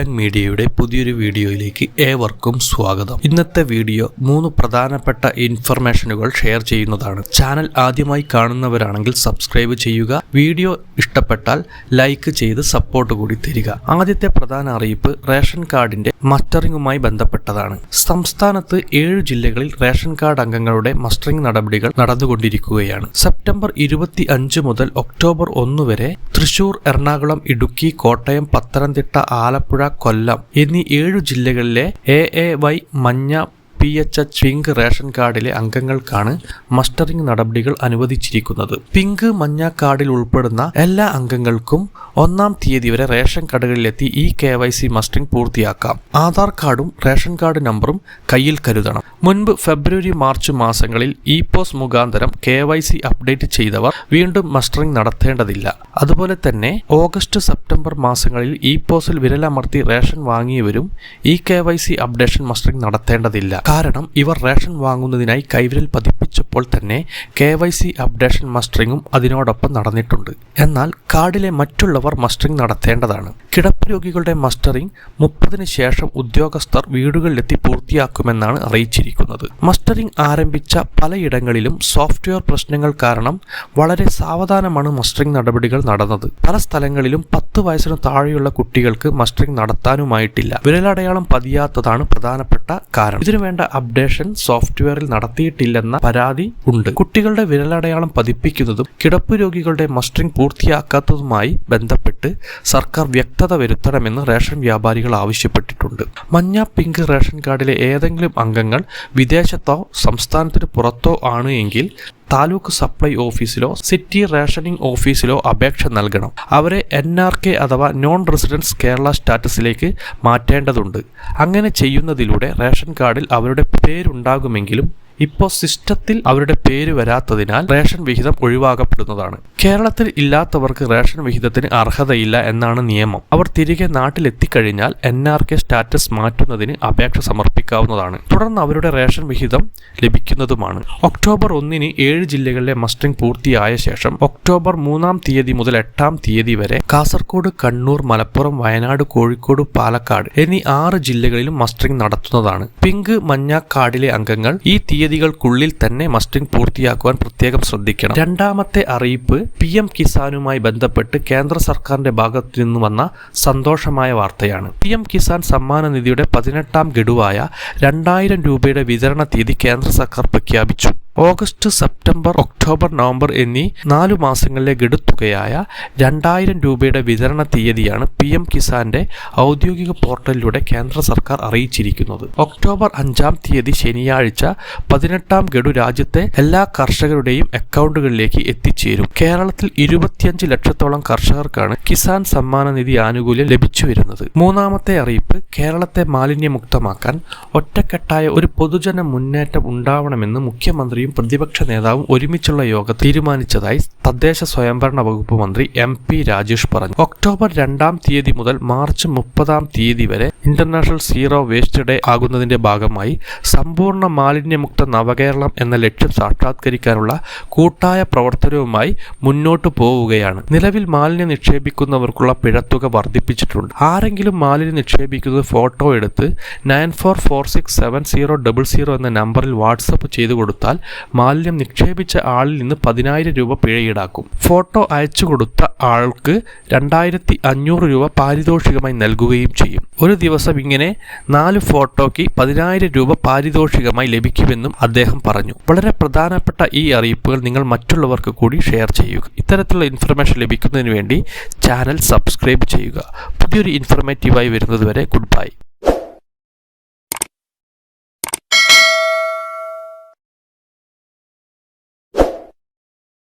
Bank മീഡിയയുടെ പുതിയൊരു വീഡിയോയിലേക്ക് ഏവർക്കും സ്വാഗതം. ഇന്നത്തെ വീഡിയോ മൂന്ന് പ്രധാനപ്പെട്ട ഇൻഫർമേഷനുകൾ ഷെയർ ചെയ്യുന്നതാണ്. ചാനൽ ആദ്യമായി കാണുന്നവരാണെങ്കിൽ സബ്സ്ക്രൈബ് ചെയ്യുക. വീഡിയോ ഇഷ്ടപ്പെട്ടാൽ ലൈക്ക് ചെയ്ത് സപ്പോർട്ട് കൂടി തരിക. ആദ്യത്തെ പ്രധാന അറിയിപ്പ് റേഷൻ കാർഡിന്റെ മസ്റ്ററിംഗുമായി ബന്ധപ്പെട്ടതാണ്. സംസ്ഥാനത്ത് ഏഴ് ജില്ലകളിൽ റേഷൻ കാർഡ് അംഗങ്ങളുടെ മസ്റ്ററിംഗ് നടപടികൾ നടന്നുകൊണ്ടിരിക്കുകയാണ്. സെപ്റ്റംബർ ഇരുപത്തി അഞ്ച് മുതൽ ഒക്ടോബർ ഒന്ന് വരെ തൃശൂർ എറണാകുളം ഇടുക്കി കോട്ടയം പത്തനംതിട്ട ആലപ്പുഴ കൊല്ലം എന്നീ ഏഴു ജില്ലകളിലെ എ എ വൈ മഞ്ഞ P H H pink ration കാർഡിലെ അംഗങ്ങൾക്കാണ് മസ്റ്ററിംഗ് നടപടികൾ അനുവദിച്ചിരിക്കുന്നത്. പിങ്ക് മഞ്ഞ കാർഡിൽ ഉൾപ്പെടുന്ന എല്ലാ അംഗങ്ങൾക്കും ഒന്നാം തീയതി വരെ ration കടകളിലെത്തി E K Y C mustering പൂർത്തിയാക്കാം. ആധാർ കാർഡും റേഷൻ കാർഡ് നമ്പറും കയ്യിൽ കരുതണം. മുൻപ് ഫെബ്രുവരി മാർച്ച് മാസങ്ങളിൽ ഇ പോസ് മുഖാന്തരം കെ വൈ സി അപ്ഡേറ്റ് ചെയ്തവർ വീണ്ടും മസ്റ്ററിംഗ് നടത്തേണ്ടതില്ല. അതുപോലെ തന്നെ ഓഗസ്റ്റ് സെപ്റ്റംബർ മാസങ്ങളിൽ ഇ പോസിൽ വിരലമർത്തി ration വാങ്ങിയവരും E K Y C updation mustering നടത്തേണ്ടതില്ല. കാരണം ഇവർ റേഷൻ വാങ്ങുന്നതിനായി കൈവിരൽ പതിപ്പിച്ചപ്പോൾ തന്നെ കെ വൈ സി അപ്ഡേഷൻ മസ്റ്ററിങ്ങും അതിനോടൊപ്പം നടന്നിട്ടുണ്ട്. എന്നാൽ കാർഡിലെ മറ്റുള്ളവർ മസ്റ്ററിംഗ് നടത്തേണ്ടതാണ്. കിടപ്പ് രോഗികളുടെ മസ്റ്ററിംഗ് മുപ്പതിന് ശേഷം ഉദ്യോഗസ്ഥർ വീടുകളിലെത്തി പൂർത്തിയാക്കുമെന്നാണ് അറിയിച്ചിരിക്കുന്നത്. മസ്റ്ററിംഗ് ആരംഭിച്ച പലയിടങ്ങളിലും സോഫ്റ്റ്വെയർ പ്രശ്നങ്ങൾ കാരണം വളരെ സാവധാനമാണ് മസ്റ്ററിംഗ് നടപടികൾ നടന്നത്. പല സ്ഥലങ്ങളിലും പത്ത് വയസ്സിന് താഴെയുള്ള കുട്ടികൾക്ക് മസ്റ്ററിംഗ് നടത്താനുമായിട്ടില്ല. വിരലടയാളം പതിയാത്തതാണ് പ്രധാനപ്പെട്ട കാരണം. ഇതിനു വേണ്ട അപ്ഡേഷൻ സോഫ്റ്റ്വെയറിൽ നടത്തിയിട്ടില്ലെന്ന പരാതി ഉണ്ട്. കുട്ടികളുടെ വിരലടയാളം പതിപ്പിക്കുന്നതും കിടപ്പ് രോഗികളുടെ മസ്റ്ററിംഗ് പൂർത്തിയാക്കാത്തതുമായി ബന്ധപ്പെട്ട് സർക്കാർ വ്യക്തത വരുത്തണമെന്ന് റേഷൻ വ്യാപാരികൾ ആവശ്യപ്പെട്ടിട്ടുണ്ട്. മഞ്ഞ പിങ്ക് റേഷൻ കാർഡിലെ ഏതെങ്കിലും അംഗങ്ങൾ വിദേശത്തോ സംസ്ഥാനത്തിന് പുറത്തോ ആണ് എങ്കിൽ താലൂക്ക് സപ്ലൈ ഓഫീസിലോ സിറ്റി റേഷനിംഗ് ഓഫീസിലോ അപേക്ഷ നൽകണം. അവരെ എൻ ആർ കെ അഥവാ നോൺ റെസിഡൻസ് കേരള സ്റ്റാറ്റസിലേക്ക് മാറ്റേണ്ടതുണ്ട്. അങ്ങനെ ചെയ്യുന്നതിലൂടെ റേഷൻ കാർഡിൽ അവരുടെ പേരുണ്ടാകുമെങ്കിലും ഇപ്പോൾ സിസ്റ്റത്തിൽ അവരുടെ പേര് വരാത്തതിനാൽ റേഷൻ വിഹിതം ഒഴിവാക്കപ്പെടുന്നതാണ്. കേരളത്തിൽ ഇല്ലാത്തവർക്ക് റേഷൻ വിഹിതത്തിന് അർഹതയില്ല എന്നാണ് നിയമം. അവർ തിരികെ നാട്ടിലെത്തിക്കഴിഞ്ഞാൽ എൻ ആർ കെ സ്റ്റാറ്റസ് മാറ്റുന്നതിന് അപേക്ഷ സമർപ്പിക്കാവുന്നതാണ്. തുടർന്ന് അവരുടെ റേഷൻ വിഹിതം ലഭിക്കുന്നതുമാണ്. ഒക്ടോബർ ഒന്നിന് ഏഴ് ജില്ലകളിലെ മസ്റ്ററിംഗ് പൂർത്തിയായ ശേഷം ഒക്ടോബർ മൂന്നാം തീയതി മുതൽ എട്ടാം തീയതി വരെ കാസർഗോഡ് കണ്ണൂർ മലപ്പുറം വയനാട് കോഴിക്കോട് പാലക്കാട് എന്നീ ആറ് ജില്ലകളിലും മസ്റ്ററിംഗ് നടത്തുന്നതാണ്. പിങ്ക് മഞ്ഞ കാർഡിലെ അംഗങ്ങൾ ഈ തീയതി തീയതികൾക്കുള്ളിൽ തന്നെ മസ്റ്റിംഗ് പൂർത്തിയാക്കുവാൻ പ്രത്യേകം ശ്രദ്ധിക്കണം. രണ്ടാമത്തെ അറിയിപ്പ് പി എം കിസാനുമായി ബന്ധപ്പെട്ട് കേന്ദ്ര സർക്കാരിന്റെ ഭാഗത്തു നിന്ന് വന്ന സന്തോഷമായ വാർത്തയാണ്. പി എം കിസാൻ സമ്മാന നിധിയുടെ പതിനെട്ടാം ഗഡുവായ രണ്ടായിരം രൂപയുടെ വിതരണ തീയതി കേന്ദ്ര സർക്കാർ പ്രഖ്യാപിച്ചു. ഓഗസ്റ്റ് സെപ്റ്റംബർ ഒക്ടോബർ നവംബർ എന്നീ നാലു മാസങ്ങളിലെ ഗഡുത്തുകയായ രണ്ടായിരം രൂപയുടെ വിതരണ തീയതിയാണ് പി എം കിസാന്റെ ഔദ്യോഗിക പോർട്ടലിലൂടെ കേന്ദ്ര സർക്കാർ അറിയിച്ചിരിക്കുന്നത്. ഒക്ടോബർ അഞ്ചാം തീയതി ശനിയാഴ്ച പതിനെട്ടാം ഗഡു രാജ്യത്തെ എല്ലാ കർഷകരുടെയും അക്കൗണ്ടുകളിലേക്ക് എത്തിച്ചേരും. കേരളത്തിൽ ഇരുപത്തിയഞ്ച് ലക്ഷത്തോളം കർഷകർക്കാണ് കിസാൻ സമ്മാന നിധി ആനുകൂല്യം ലഭിച്ചു വരുന്നത്. മൂന്നാമത്തെ അറിയിപ്പ് കേരളത്തെ മാലിന്യമുക്തമാക്കാൻ ഒറ്റക്കെട്ടായ ഒരു പൊതുജന മുന്നേറ്റം ഉണ്ടാവണമെന്ന് മുഖ്യമന്ത്രിയും പ്രതിപക്ഷ നേതാവും ഒരുമിച്ചുള്ള യോഗം തീരുമാനിച്ചതായി തദ്ദേശ സ്വയംഭരണ വകുപ്പ് മന്ത്രി എം പി രാജേഷ് പറഞ്ഞു. ഒക്ടോബർ രണ്ടാം തീയതി മുതൽ മാർച്ച് മുപ്പതാം തീയതി വരെ ഇന്റർനാഷണൽ സീറോ വേസ്റ്റ് ഡേ ആകുന്നതിന്റെ ഭാഗമായി സമ്പൂർണ മാലിന്യമുക്ത നവകേരളം എന്ന ലക്ഷ്യം സാക്ഷാത്കരിക്കാനുള്ള കൂട്ടായ പ്രവർത്തനവുമായി മുന്നോട്ടു പോവുകയാണ്. നിലവിൽ മാലിന്യം നിക്ഷേപിക്കുന്നവർക്കുള്ള പിഴത്തുക വർദ്ധിപ്പിച്ചിട്ടുണ്ട്. ആരെങ്കിലും മാലിന്യം നിക്ഷേപിക്കുന്നത് ഫോട്ടോ എടുത്ത് nine four four six seven zero double zero എന്ന നമ്പറിൽ വാട്സപ്പ് ചെയ്തു കൊടുത്താൽ മാലിന്യം നിക്ഷേപിച്ച ആളിൽ നിന്ന് പതിനായിരം രൂപ പിഴ ഈടാക്കും ഫോട്ടോ അയച്ചു കൊടുത്ത ആൾക്ക് രണ്ടായിരത്തി അഞ്ഞൂറ് രൂപ പാരിതോഷികമായി നൽകുകയും ചെയ്യും. ഒരു ദിവസം ഇങ്ങനെ നാല് ഫോട്ടോയ്ക്ക് പതിനായിരം രൂപ പാരിതോഷികമായി ലഭിക്കുമെന്നും അദ്ദേഹം പറഞ്ഞു. വളരെ പ്രധാനപ്പെട്ട ഈ അറിയിപ്പുകൾ നിങ്ങൾ മറ്റുള്ളവർക്ക് കൂടി ഷെയർ ചെയ്യുക. ഇത്തരത്തിലുള്ള ഇൻഫർമേഷൻ ലഭിക്കുന്നതിന് വേണ്ടി ചാനൽ സബ്സ്ക്രൈബ് ചെയ്യുക. പുതിയൊരു ഇൻഫർമേറ്റീവായി വരുന്നതുവരെ ഗുഡ് ബൈ.